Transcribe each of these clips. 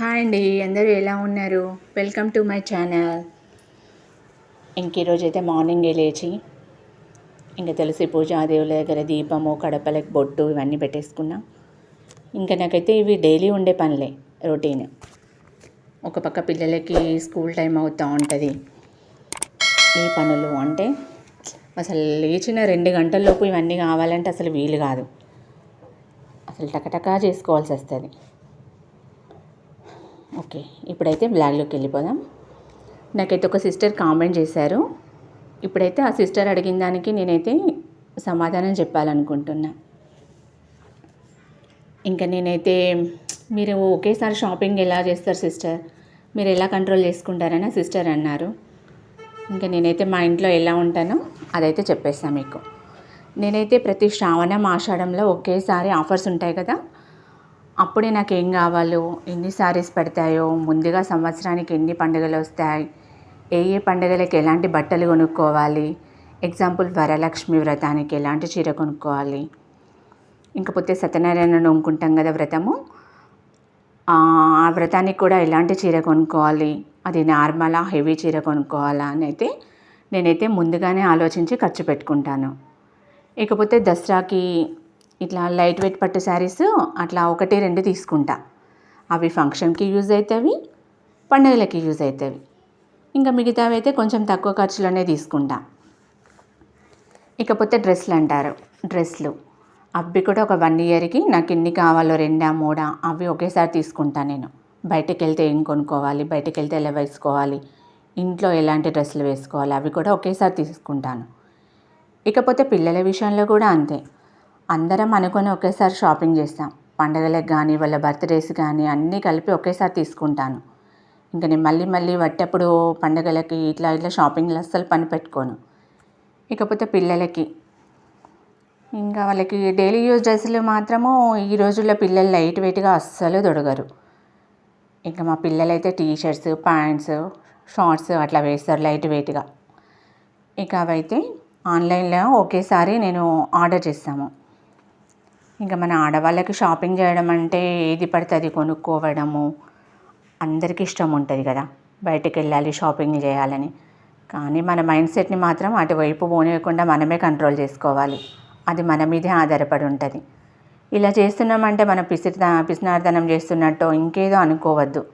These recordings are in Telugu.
హాయ్ అండి అందరూ ఎలా ఉన్నారు? వెల్కమ్ టు మై ఛానల్ ఇంక ఈరోజు అయితే మార్నింగే లేచి ఇంకా తెలిసి పూజ దేవుల దగ్గర దీపము కడపలకి బొట్టు ఇవన్నీ పెట్టేసుకున్నా. ఇంకా నాకైతే ఇవి డైలీ ఉండే పనులే రొటీన్. ఒక పక్క పిల్లలకి స్కూల్ టైం అవుతూ ఉంటుంది. ఈ పనులు అంటే అసలు లేచిన రెండు గంటల్లోపు ఇవన్నీ కావాలంటే అసలు వీలు కాదు. అసలు టకటకా చేసుకోవాల్సి వస్తుంది ఓకే ఇప్పుడైతే బ్లాగ్లోకి వెళ్ళిపోదాం. నాకైతే ఒక సిస్టర్ కామెంట్ చేశారు. ఇప్పుడైతే ఆ సిస్టర్ అడిగిన దానికి నేనైతే సమాధానం చెప్పాలనుకుంటున్నా. ఇంకా నేనైతే మీరు ఒకేసారి షాపింగ్ ఎలా చేస్తారు సిస్టర్ మీరు ఎలా కంట్రోల్ చేసుకుంటారని సిస్టర్ అన్నారు. ఇంకా నేనైతే మా ఇంట్లో ఎలా ఉంటానో అదైతే చెప్పేస్తాను మీకు. నేనైతే ప్రతి శ్రావణ ఆషాఢంలో ఒకేసారి ఆఫర్స్ ఉంటాయి కదా అప్పుడే నాకు ఏం కావాలో ఎన్ని శారీస్ పడతాయో ముందుగా సంవత్సరానికి ఎన్ని పండుగలు వస్తాయి ఏ ఏ పండుగలకి ఎలాంటి బట్టలు కొనుక్కోవాలి ఎగ్జాంపుల్ వరలక్ష్మి వ్రతానికి ఎలాంటి చీర కొనుక్కోవాలి. ఇంకపోతే సత్యనారాయణ నోముకుంటాం కదా వ్రతము. ఆ వ్రతానికి కూడా ఎలాంటి చీర కొనుక్కోవాలి అది నార్మలా హెవీ చీర కొనుక్కోవాలా అని అయితే నేనైతే ముందుగానే ఆలోచించి ఖర్చు పెట్టుకుంటాను. ఇకపోతే దసరాకి ఇట్లా లైట్ వెయిట్ పట్టు శారీస్ అట్లా ఒకటి రెండు తీసుకుంటా. అవి ఫంక్షన్కి యూజ్ అవుతాయి పండుగలకి యూజ్ అవుతాయి ఇంకా మిగతావి అయితే కొంచెం తక్కువ ఖర్చులోనే తీసుకుంటా. ఇకపోతే డ్రెస్సులు అంటారు డ్రెస్సులు. అవి కూడా ఒక వన్ ఇయర్కి నాకు ఎన్ని కావాలో రెండా మూడా అవి ఒకేసారి తీసుకుంటా నేను. బయటకు వెళ్తే ఏం కొనుక్కోవాలి బయటకు వెళ్తే ఎలా వేసుకోవాలి ఇంట్లో ఎలాంటి డ్రెస్సులు వేసుకోవాలి అవి కూడా ఒకేసారి తీసుకుంటాను. ఇకపోతే పిల్లల విషయంలో కూడా అంతే. అందరం అనుకొని ఒకేసారి షాపింగ్ చేస్తాం. పండగలకు కానీ వాళ్ళ బర్త్డేస్ కానీ అన్నీ కలిపి ఒకేసారి తీసుకుంటాను. ఇంకా నేను మళ్ళీ మళ్ళీ పట్టేప్పుడు పండగలకి ఇట్లా ఇట్లా షాపింగ్లు అస్సలు పని పెట్టుకోను. ఇకపోతే పిల్లలకి. ఇంకా వాళ్ళకి డైలీ యూజ్ డ్రెస్సులు మాత్రము ఈ రోజుల్లో పిల్లలు లైట్ వెయిట్గా అస్సలు దొడగరు ఇంకా మా పిల్లలైతే టీ షర్ట్స్ ప్యాంట్స్ షార్ట్స్ అట్లా వేస్తారు లైట్ వెయిట్గా ఇక అవైతే ఆన్లైన్లో ఒకేసారి నేను ఆర్డర్ చేస్తాము. ఇంకా మన ఆడవాళ్ళకి షాపింగ్ చేయడం అంటే ఏది పడితే అది కొనుక్కోవడము అందరికీ ఇష్టం ఉంటుంది కదా. బయటకు వెళ్ళాలి షాపింగ్ చేయాలని. కానీ మన మైండ్ సెట్ని మాత్రం అటువైపు పోనీయకుండా మనమే కంట్రోల్ చేసుకోవాలి. అది మన మీదే ఆధారపడి ఉంటుంది. ఇలా చేస్తున్నామంటే మనం పిసిరి పిసినార్దనం చేస్తున్నట్టు ఇంకేదో అనుకోవద్దు.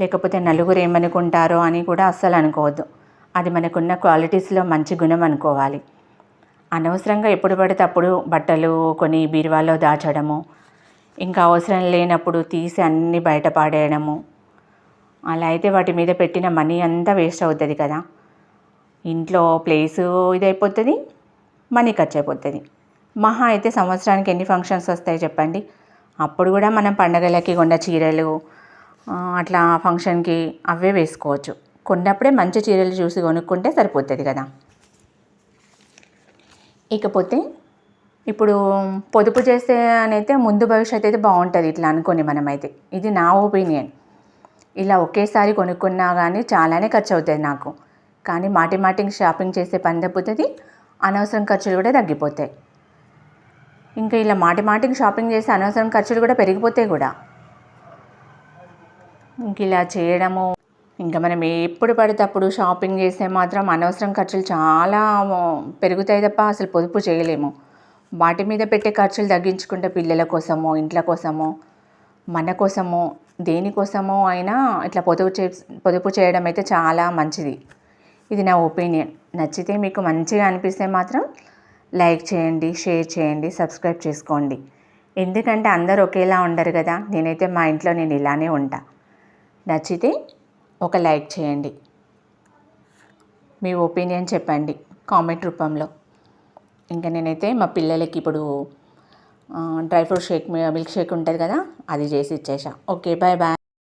లేకపోతే నలుగురు ఏమనుకుంటారో అని కూడా అస్సలు అనుకోవద్దు. అది మనకున్న క్వాలిటీస్లో మంచి గుణం అనుకోవాలి. అనవసరంగా ఎప్పుడు పడితే అప్పుడు బట్టలు కొని బీరువాలో దాచడము ఇంకా అవసరం లేనప్పుడు తీసి అన్నీ బయట పాడేయడము. అలా అయితే వాటి మీద పెట్టిన మనీ అంతా వేస్ట్ అవుతుంది కదా. ఇంట్లో ప్లేసు ఇదైపోతుంది మనీ ఖర్చు అయిపోతుంది మహా అయితే సంవత్సరానికి ఎన్ని ఫంక్షన్స్ వస్తాయి చెప్పండి? అప్పుడు కూడా మనం పండగలకి కొన్న చీరలు అట్లా ఫంక్షన్కి అవే వేసుకోవచ్చు. కొన్నప్పుడే మంచి చీరలు చూసి కొనుక్కుంటే సరిపోతుంది కదా. ఇకపోతే ఇప్పుడు పొదుపు చేస్తే అనైతే ముందు భవిష్యత్తు అయితే బాగుంటుంది ఇట్లా అనుకోని మనమైతే. ఇది నా ఒపీనియన్. ఇలా ఒకేసారి కొనుక్కున్నా కానీ చాలానే ఖర్చు అవుతుంది నాకు. కానీ మాటి మాటికి షాపింగ్ చేసే పని తప్పుతుంది అనవసరం ఖర్చులు కూడా తగ్గిపోతాయి. ఇంకా ఇలా మాటి మాటికి షాపింగ్ చేస్తే అనవసరం ఖర్చులు కూడా పెరిగిపోతాయి కూడా. ఇంక ఇలా చేయడము ఇంకా మనం ఎప్పుడు పడితే అప్పుడు షాపింగ్ చేస్తే మాత్రం అనవసరం ఖర్చులు చాలా పెరుగుతాయి తప్ప అసలు పొదుపు చేయలేము. వాటి మీద పెట్టే ఖర్చులు తగ్గించుకుంటే పిల్లల కోసమో ఇంట్ల కోసమో మన కోసమో దేనికోసమో అయినా ఇట్లా పొదుపు చే పొదుపు చేయడం అయితే చాలా మంచిది. ఇది నా ఒపీనియన్. నచ్చితే మీకు మంచిగా అనిపిస్తే మాత్రం లైక్ చేయండి షేర్ చేయండి సబ్స్క్రైబ్ చేసుకోండి. ఎందుకంటే అందరు ఒకేలా ఉండరు కదా. నేనైతే మా ఇంట్లో నేను ఇలానే ఉంటా. నచ్చితే ఒక లైక్ చేయండి. మీ ఒపీనియన్ చెప్పండి కామెంట్ రూపంలో. ఇంకా నేనైతే మా పిల్లలకి ఇప్పుడు dry fruit shake milk shake ఉంటుంది కదా అది చేసి ఇచ్చేసా. Okay bye bye